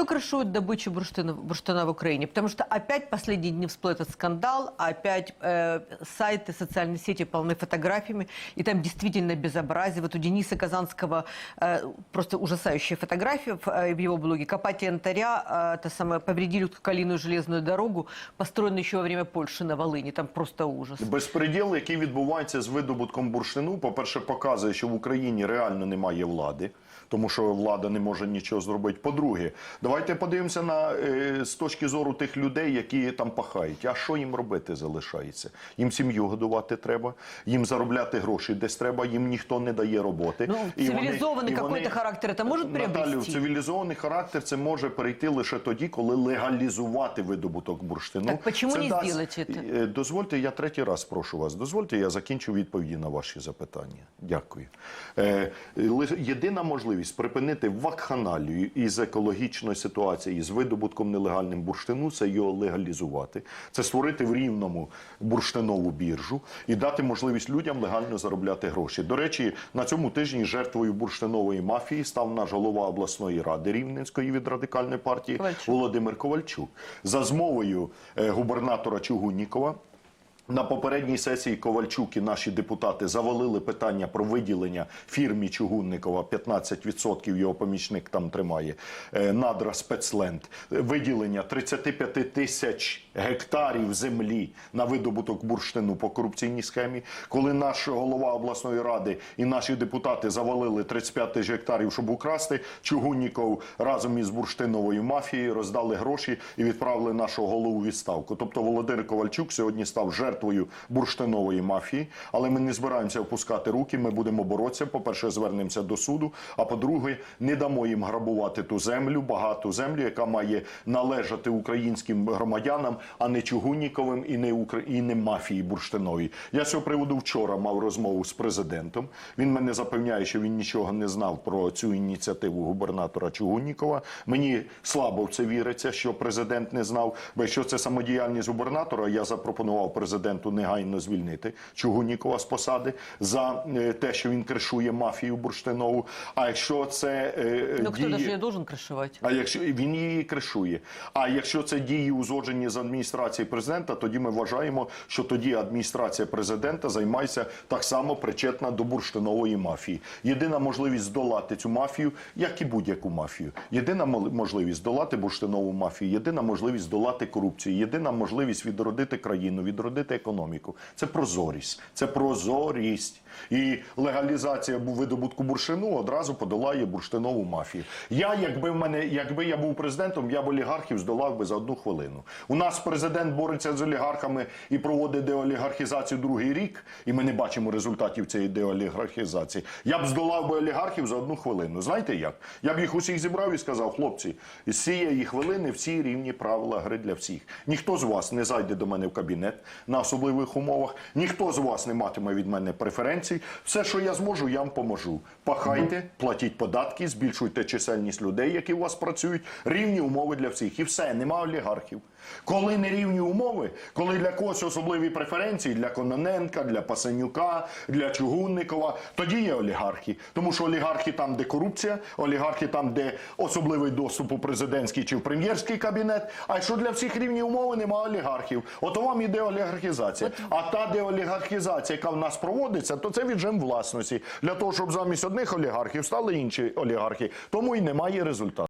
Кто крышует добычу бурштина, бурштина в Украине? Потому что опять последние дни всплыл этот скандал, опять э, сайты, социальные сети полны фотографиями, и там действительно безобразие. Вот у Дениса Казанского э, просто ужасающая фотография в, э, в его блоге. Копатели янтаря, э, это самое, повредили Калиную железную дорогу, построенную еще во время Польши на Волыни. Там просто ужас. Безпреділ, який відбувається з видобутком бурштину, по-перше, показує, що в Україні реально немає влади, тому що влада не може нічого зробити. По-друге, давайте подивимося на е, з точки зору тих людей, які там пахають. А що їм робити залишається? Їм сім'ю годувати треба, їм заробляти гроші десь треба, їм ніхто не дає роботи. Ну, І вони- цивілізований і вони- какой-то характер может Наталю, приобрести? цивілізований характер це може перейти лише тоді, коли легалізувати видобуток бурштину. Так Це не дасть-? Е, Дозвольте, я третій раз прошу вас. Дозвольте, я закінчу відповіді на ваші запитання. Дякую. Е, єдина можливість припинити вакханалію із екологічної ситуації з видобутком нелегальним бурштину це його легалізувати, це створити в рівному бурштинову біржу і дати можливість людям легально заробляти гроші. До речі, на цьому тижні жертвою бурштинової мафії став наш голова обласної ради Рівненської від радикальної партії Ковальчук. Володимир Ковальчук за змовою е, губернатора Чугуннікова. На попередній сесії Ковальчук і наші депутати завалили питання про виділення фірмі Чугунникова 15% його помічник там тримає е, надра спецленд. Виділення 35 тисяч гектарів землі на видобуток бурштину по корупційній схемі. Коли наш голова обласної ради і наші депутати завалили 35 тисяч гектарів, щоб украсти, Чугунніков разом із бурштиновою мафією роздали гроші і відправили нашого голову відставку. Тобто Володимир Ковальчук сьогодні став жертвою бурштинової мафії, але ми не збираємося опускати руки. Ми будемо боротися. По-перше, звернемося до суду. А по-друге, не дамо їм грабувати ту землю, багату землю, яка має належати українським громадянам, а не Чугунніковим і не Укра... і не мафії бурштиновій. Я з цього приводу вчора мав розмову з президентом. Він мене запевняє, що він нічого не знав про цю ініціативу губернатора Чугуннікова. Мені слабо в це віриться, що президент не знав. Бо якщо це самодіяльність губернатора, я запропонував президенту негайно звільнити Чугуннікова з посади за е, те, що він кришує мафію бурштинову. А якщо це е, Ну, кто дії... даже ее должен крышевать? А якщо він її кришує, а якщо це дії узгоджені з адміністрації президента, тоді ми вважаємо, що тоді адміністрація президента займається так само причетна до бурштинової мафії. Єдина можливість здолати цю мафію, як і будь-яку мафію. Єдина можливість здолати бурштинову мафію, єдина можливість здолати корупцію, єдина можливість відродити країну, відродити економіку. Це прозорість, це прозорість. І легалізація видобутку бурштину одразу подолає бурштинову мафію. Я, якби в мене, якби я був президентом, я б олігархів здолав би за одну хвилину. У нас президент бореться з олігархами і проводить деолігархізацію другий рік, і ми не бачимо результатів цієї деолігархізації. Я б здолав би олігархів за одну хвилину. Знаєте як? Я б їх усіх зібрав і сказав, хлопці, з цієї хвилини всі рівні правила гри для всіх. Ніхто з вас не зайде до мене в кабінет на особливих умовах, ніхто з вас не матиме від мене преференцій. Все, що я зможу, я вам поможу. Пахайте, платіть податки, збільшуйте чисельність людей, які у вас працюють, рівні умови для всіх. І все, нема олігархів. Коли не рівні умови, коли для когось особливі преференції, для Кононенка, для Пасенюка, для Чугунникова, тоді є олігархи. Тому що олігархи там, де корупція, олігархи там, де особливий доступ у президентський чи в прем'єрський кабінет. А якщо для всіх рівні умови, нема олігархів. От вам іде олігархізація. А та деолігархізація, яка в нас проводиться, то це віджим власності. Для того, щоб замість одних олігархів стали інші олігархи. Тому і немає результату.